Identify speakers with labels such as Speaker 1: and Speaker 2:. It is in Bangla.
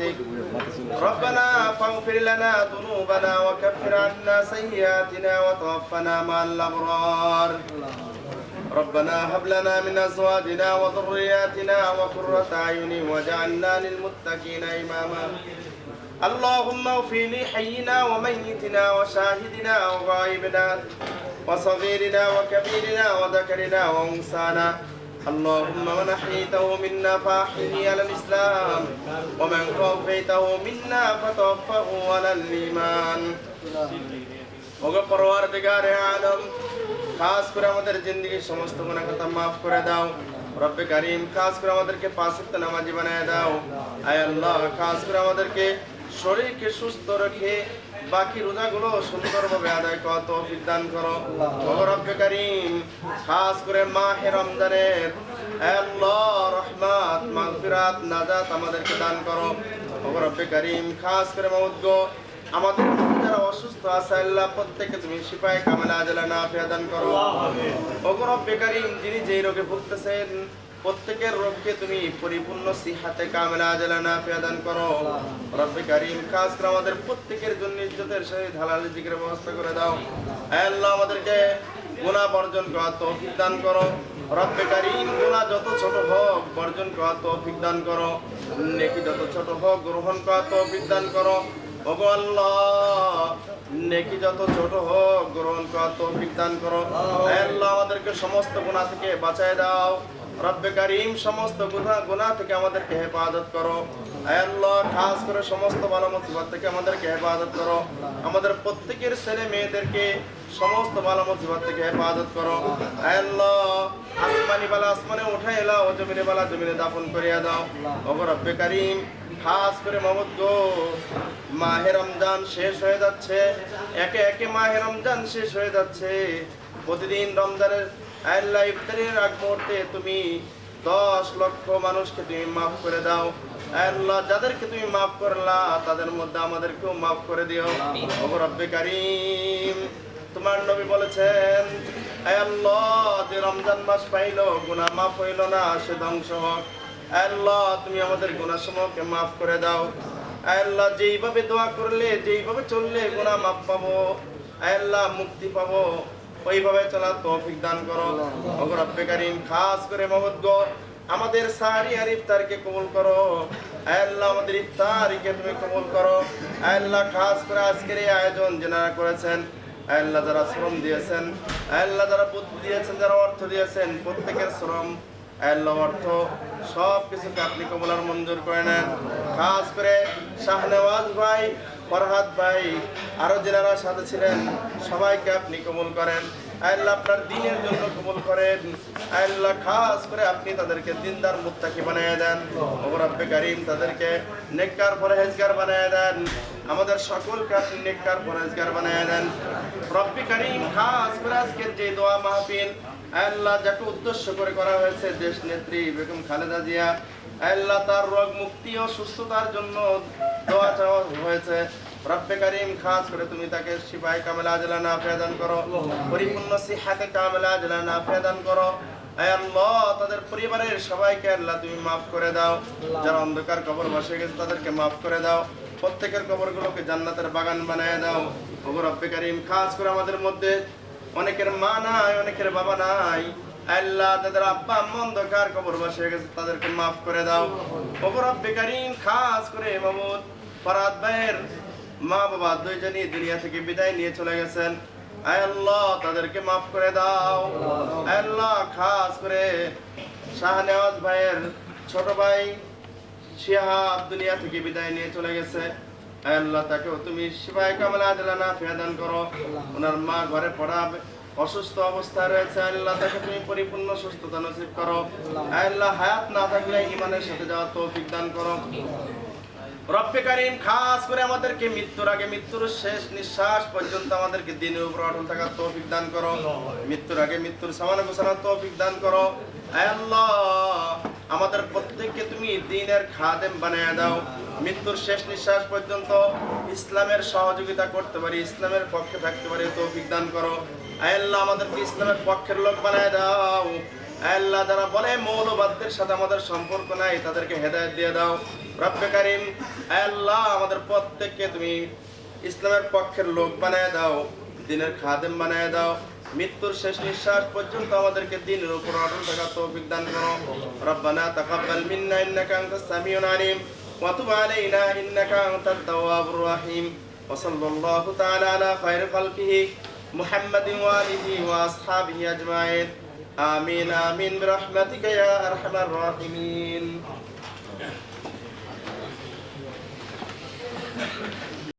Speaker 1: برحمتك ربنا فاغفر لنا ذنوبنا وكفر عنا سيئاتنا وتوفنا مع الأبرار. ربنا هب لنا من أزواجنا وذرياتنا وقرة أعين واجعلنا للمتقين إماما. اللهم اغفر لحينا وميتنا وشاهدنا وغائبنا وصغيرنا وكبيرنا وذكرنا وانسانا اللهم من احييته منا فاحيه على الاسلام ومن توفيته منا فتوفه على الايمان ওগো পরওয়ারদিগারে আলম খাস করে আমাদের জিন্দগির সমস্ত গুনাহ কথা মাফ করে দাও রব্বে কারীম খাস করে আমাদেরকে পাঁচ ওয়াক্ত নামাজি বানায় দাও আয় আল্লাহ খাস করে আমাদেরকে শরীরকে সুস্থ রেখে বাকি রোজাগুলো সুন্দরভাবে আদায় করা তৌফিক দান করো। ওগো রব্বে কারীম খাস করে মাহে রমজানের আল্লাহ রহমাত মাগফিরাত নাজাত আমাদেরকে দান করো। ওগো রব্বে কারীম খাস করে মাউদ আমাদের যারা অসুস্থ আছে আল্লাহ প্রত্যেককে তুমি শিপায় কামালা আজলা না দান করো। ওগরব বেকারিম যিনি যেই রোগে ভুগতেছেন প্রত্যেকের রোগকে তুমি পরিপূর্ণ সিহাতে কামেলা আজলা না দান করো। রব্বে কারিম, খাস করে আমাদের প্রত্যেকের জন্য ইজ্জতের সহিত হালাল জিকির ব্যবস্থা করে দাও। আল্লাহ, আমাদেরকে গুণা বর্জন করা তৌফিক দান করো। রব্বে কারিম, গুনাহ যত ছোট হোক বর্জন করা তৌফিক দান করো। নেকি যত ছোট হোক গ্রহণ করা তৌফিক দান করো। ওগো আল্লাহ, নেকি যত ছোট হোক গ্রহণ করা তৌফিক দান করো। আল্লাহ, আমাদেরকে সমস্ত গুণা থেকে বাঁচায় দাও। রব্বে কারিম সমস্ত গুনাহ গুনাহ থেকে আমাদেরকে হেফাজত করো। আল্লাহ, খাস করে সমস্ত ভালো মুসিবত থেকে আমাদেরকে হেফাজত করো। আমাদের প্রত্যেকের ছেলে মেয়েদেরকে সমস্ত ভালো মুসিবত থেকে হেফাজত করো। আল্লাহ, আসমানি বালা আসমানে উঠে এলাও, জমিনে বালা জমিনে দাফন করিয়া দাও। ওগো রব্বে কারিম, খাস করে মোহাম্মদ গো। মাহে রমজান শেষ হয়ে যাচ্ছে। একে একে মাহে রমজান শেষ হয়ে যাচ্ছে। প্রতিদিন রমজানের আল্লাহ ইফতারের আগ মুহূর্তে তুমি দশ লক্ষ মানুষকে তুমি মাফ করে দাও। আল্লাহ যাদেরকে তুমি মাফ করলা, তাদের মধ্যে আমাদেরকেও মাফ করে দিও। রব্বে কারিম। তোমার নবী বলেছেন, "আয় আল্লাহ, যে রমজান মাস পাইলো, গুনাহ মাফ হইল না, সে ধ্বংস হোক। আল্লাহ, তুমি আমাদের গুণাসমূহকে মাফ করে দাও। আল্লাহ যেইভাবে দোয়া করলে, যেইভাবে চললে গুনাহ মাপ পাবো, আল্লাহ মুক্তি পাবো, ওইভাবে চলার তৌফিক দান করো। রব্বে কারীম, খাস করে মহৎ আমাদের সারি আর ইফতারকে কবুল করো। আল্লাহ আমাদের ইফতারিকে তুমি কবুল করো। আল্লাহ খাস করে আজকের এই আয়োজন যেনারা করেছেন, আল্লাহ যারা শ্রম দিয়েছেন, আল্লাহ যারা বুদ্ধি দিয়েছেন, যারা অর্থ দিয়েছেন, প্রত্যেকের শ্রম অর্থ, সব কিছুকে আপনি কবলার মঞ্জুর করে নেন। খাস করে শাহনেওয়াজ ভাই, ফরহাদ ভাই, আরও যারা সাথে ছিলেন, সবাইকে আপনি কবুল করেন। আল্লাহ আপনার দিনের জন্য কবুল করেন। আল্লাহ খাস করে আপনি তাদেরকে দিনদার মুত্তাকি বানিয়ে দেন। ওপর আব্বে কারিম তাদেরকে নেককার পরহেজগার বানিয়ে দেন। আমাদের সকলকে আপনি নেককার পরহেজগার বানিয়ে দেন। রব্বি কারিম খাস করে আজকের যে দোয়া মাহফিল আল্লাহ যাকে উদ্দেশ্য করে করা হয়েছে দেশ নেত্রী বেগম খালেদা জিয়া, আল্লাহ তার রোগ মুক্তি ও সুস্থতার জন্য দোয়া চাওয়া হয়েছে। রব্বে কারিম, খাস করে তুমি তাকে শিবাই কামেলা আজলা না দান করো। পরিপূর্ণ সিহাতে কামেলা আজলা না দান করো আল্লাহ, তাদের পরিবারের সবাইকে আল্লাহ তুমি মাফ করে দাও। যারা অন্ধকার কবর বসে গেছে, তাদেরকে মাফ করে দাও। প্রত্যেকের কবরগুলোকে জান্নাতের বাগান বানিয়ে দাও। রব্বে কারিম, খাস করে আমাদের মধ্যে অনেকের মা নাই, অনেকের বাবা নাই। আল্লাহ তাদের আব্বা আম্মা অন্ধকার কবর বসে গেছে, তাদেরকে মাফ করে দাও। ওগো রব্বে কারিম খাস করে মামুদ ফরাদ ভাইয়ের মা বাবা দুইজনই দুনিয়া থেকে বিদায় নিয়ে চলে গেছেন। আল্লাহ, তাদেরকে মাফ করে দাও। আল্লাহ, খাস করে শাহনেওয়াজ ভাইয়ের ছোট ভাই শিহাব দুনিয়া থেকে বিদায় নিয়ে চলে গেছে। আল্লাহ তুমি করো। ওনার মা ঘরে পড়া অসুস্থ রয়েছে। আল্লাহ তাকে তুমি পরিপূর্ণ সুস্থতা নসিব করো। আল্লাহ হায়াত না থাকলে ইমানের সাথে যাওয়ার তৌফিক দান করো। কারিম, খাস করে আমাদেরকে মৃত্যুর আগে, মৃত্যুর শেষ নিঃশ্বাস পর্যন্ত আমাদেরকে দিনের উপর অটল থাকার তৌফিক দান করো। মৃত্যুর আগে মৃত্যুর সামান্য ঘোষণার তৌফিক দান করো। আল্লাহ আমাদের প্রত্যেককে তুমি দিনের খাদেম বানিয়ে দাও। মৃত্যুর শেষ নিঃশ্বাস পর্যন্ত ইসলামের সহযোগিতা করতে পারি, ইসলামের পক্ষে থাকতে পারি, তৌফিক দান করো। আয় আল্লাহ আমাদেরকে ইসলামের পক্ষের লোক বানিয়ে দাও। আল্লাহ যারা বলে মৌলবাদদের সাথে আমাদের সম্পর্ক নাই, তাদেরকে হেদায়ত দিয়ে দাও। রব্বে কারিম আমাদের প্রত্যেককে তুমি ইসলামের পক্ষের লোক বানায় দাও, দিনের খাদেম বানায় দাও। মৃত্যুর শেষ নিঃশ্বাস পর্যন্ত আমাদেরকে দিনের উপর অটল থাকার তৌফিক দান করো। রব্বানা তাকাব্বাল মিন্না ইন্নাকা আনতাস সামিউল আলিম ওয়া তুব আলাইনা ইন্নাকা আনতাত তাওয়াবুর রহিম। ওয়া সাল্লাল্লাহু তাআলা আলা খায়রি খালকিহি মুহাম্মাদিন ওয়া আলিহি ওয়া আসহাবিহি আজমাইন। আমিন আমিন, বিরহমাতিকা ইয়া আরহামার রাহিমিন।